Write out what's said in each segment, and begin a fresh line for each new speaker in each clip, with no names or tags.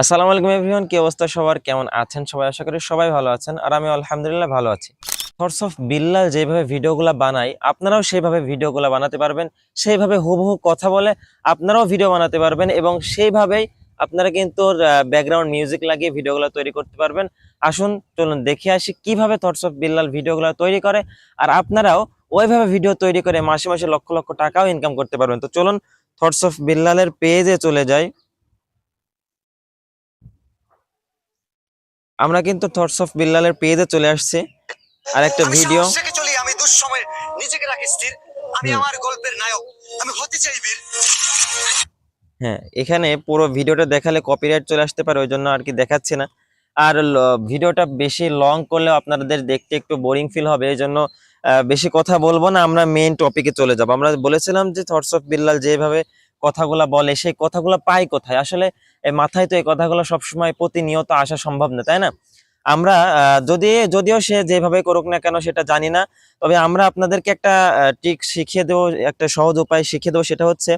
আসসালামু আলাইকুম এভরিওয়ান, কি অবস্থা সবার? কেমন আছেন সবাই? আশা করি সবাই ভালো আছেন আর আমি আলহামদুলিল্লাহ ভালো আছি। থটস অফ বিল্লাল যেভাবে ভিডিওগুলো বানাই, আপনারাও সেইভাবে ভিডিওগুলো বানাতে পারবেন, সেইভাবে হুবহু কথা বলে আপনারাও ভিডিও বানাতে পারবেন এবং সেইভাবেই আপনারা কিন্তু ব্যাকগ্রাউন্ড মিউজিক লাগিয়ে ভিডিওগুলো তৈরি করতে পারবেন। আসুন, চলুন দেখে আসি কীভাবে থটস অফ বিল্লাল ভিডিওগুলো তৈরি করে আর আপনারাও ওইভাবে ভিডিও তৈরি করে মাসে মাসে লক্ষ লক্ষ টাকাও ইনকাম করতে পারবেন। তো চলুন থটস অফ বিল্লালের পেজে চলে যাই। আমরা কিন্তু থটস অফ বিল্লালের পেজে চলে আসছি। আর একটা ভিডিও
চলি আমি দুঃসময়ে নিজেকে রাখি স্থির। আমি আমার গল্পের নায়ক আমি হতে চাই বীর।
হ্যাঁ এখানে পুরো ভিডিওটা দেখালে কপিরাইট চলে আসতে পারে ওই জন্য আর কি দেখাচ্ছি না। আর ভিডিওটা বেশি লং করলেও আপনাদের দেখতে একটু বোরিং ফিল হবে এই জন্য আহ, বেশি কথা বলব না আমরা মেইন টপিকে চলে যাব। আমরা বলেছিলাম যে থটস অফ বিল্লাল যেভাবে কথাগুলা বলে সেই কথাগুলো পাই কোথায়? আসলে মাথায় তো এই কথাগুলো সবসময় প্রতিনিয়ত আসা সম্ভব না তাই না? আমরা যদি যদিও সে যেভাবে করুক না কেন সেটা জানি না তবে আমরা আপনাদেরকে একটা ট্রিক শিখিয়ে দেবো একটা সহজ উপায় শিখিয়ে দেবো সেটা হচ্ছে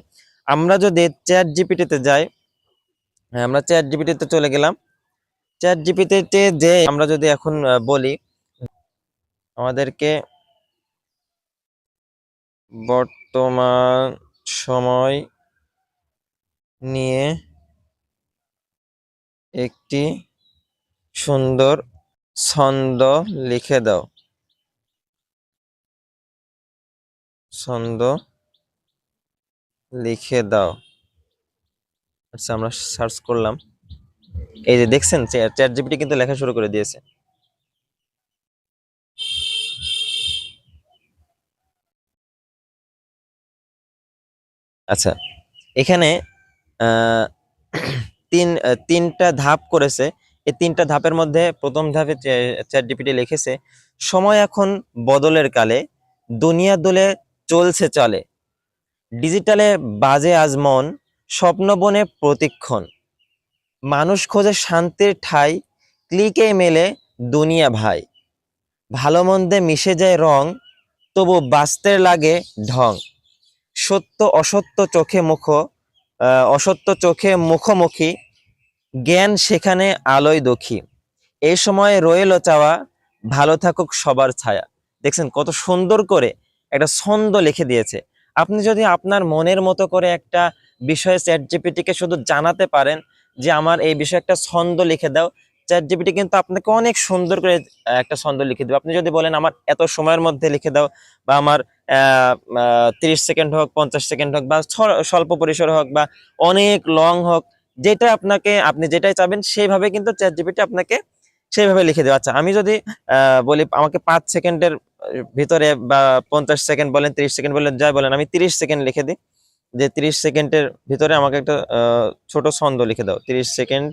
আমরা যদি চ্যাট জিপিটিতে যাই হ্যাঁ, আমরা চ্যাট জিপিটিতে চলে গেলাম। চ্যাট জিপিটিতে যে আমরা যদি এখন বলি আমাদেরকে বর্তমান সময় নিয়ে একটি সুন্দর ছন্দ লিখে দাও। ছন্দ লিখে দাও। আচ্ছা আমরা সার্চ করলাম। এই যে দেখছেন চ্যাট জিপিটি কিন্তু লেখা শুরু করে দিয়েছে। আচ্ছা এখানে তিন তিনটা ধাপ করেছে। এই তিনটা ধাপের মধ্যে প্রথম ধাপে চ্যাট জিপিটি লিখেছে, সময় এখন বদলের কালে, দুনিয়া দোলে চলছে চলে। ডিজিটালে বাজে আজ মন স্বপ্নবনে প্রতিক্ষণ। মানুষ খোঁজে শান্তির ঠাই, ক্লিকে মেলে দুনিয়া ভাই। ভালো মন্দে মিশে যায় রং, তবু বাঁচতে লাগে ঢং। সত্য অসত্য চোখে মুখ অসত্য চোখে মুখোমুখি, জ্ঞান সেখানে আলোয় দুঃখী। এই সময় রয়েল চাওয়া, ভালো থাকুক সবার ছায়া। দেখছেন কত সুন্দর করে একটা ছন্দ লিখে দিয়েছে। আপনি যদি আপনার মনের মতো করে একটা বিষয়ে চ্যাট জিপিটিকে শুধু জানাতে পারেন যে, আমার এই বিষয়ে একটা ছন্দ লিখে দাও। চ্যাট জিপিটি কিন্তু আপনাকে অনেক সুন্দর করে একটা ছন্দ লিখে দেবে। আপনি যদি বলেন, আমার এত সময়ের মধ্যে লিখে দাও, বা আমার তিরিশ সেকেন্ড হোক, পঞ্চাশ সেকেন্ড হোক, বা স্বল্প পরিসর হোক, বা অনেক লং হোক, যেটা আপনাকে, আপনি যেটাই চাবেন, সেইভাবে কিন্তু চ্যাট জিপিটি আপনাকে সেইভাবে লিখে দেবে। আচ্ছা আমি যদি বলি, আমাকে পাঁচ সেকেন্ডের ভিতরে, বা পঞ্চাশ সেকেন্ড বলেন, তিরিশ সেকেন্ড বলেন, যাই বলেন, আমি তিরিশ সেকেন্ড লিখে দিই। যে তিরিশ সেকেন্ডের ভিতরে আমাকে একটা ছোট ছন্দ লিখে দাও। তিরিশ সেকেন্ড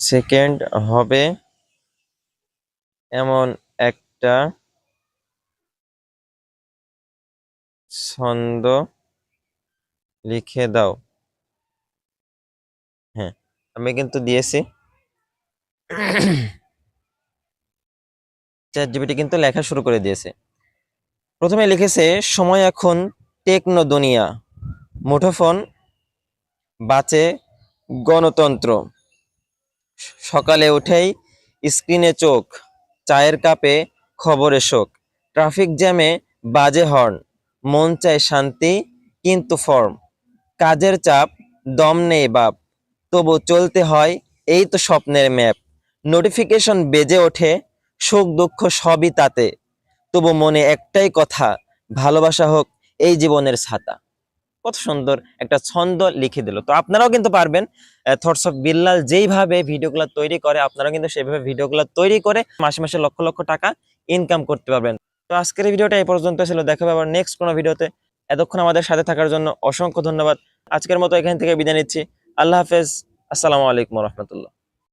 সেকেন্ড হবে এমন একটা ছন্দ লিখে দাও। হ্যাঁ আমি কিন্তু দিয়েছি। চ্যাট জিপিটি কিন্তু লেখা শুরু করে দিয়েছে। প্রথমে লিখেছে, সময় এখন টেকনো দুনিয়া মুঠোফোন বাঁচে গণতন্ত্র। সকালে উঠেই স্ক্রিনে চোখ, চায়ের কাপে খবরে শোক। ট্রাফিক জ্যামে বাজে হর্ন। মন চায় শান্তি, কিন্তু ফর্ম। কাজের চাপ, দম নেই বাপ। তবু চলতে হয়, এই তো স্বপ্নের ম্যাপ। নোটিফিকেশন বেজে ওঠে, সুখ দুঃখ সবই তাতে। তবু মনে একটাই কথা, ভালোবাসা হোক, এই জীবনের ছাতা। কত সুন্দর একটা ছন্দ লিখে দিল। তো আপনারাও কিন্তু পারবেন থটস অফ বিল্লাল যেইভাবে ভিডিওগুলো তৈরি করে, আপনারাও কিন্তু সেইভাবে ভিডিওগুলো তৈরি করে মাসে মাসে লক্ষ লক্ষ টাকা ইনকাম করতে পারবেন। তো আজকের ভিডিওটা এই পর্যন্ত ছিল, দেখা হবে আবার নেক্সট কোনো ভিডিওতে। এতক্ষণ আমাদের সাথে থাকার জন্য অসংখ্য ধন্যবাদ। আজকের মতো এখান থেকে বিদায় নিচ্ছি। আল্লাহ হাফেজ। আসসালামু আলাইকুম রহমতুল্লাহ।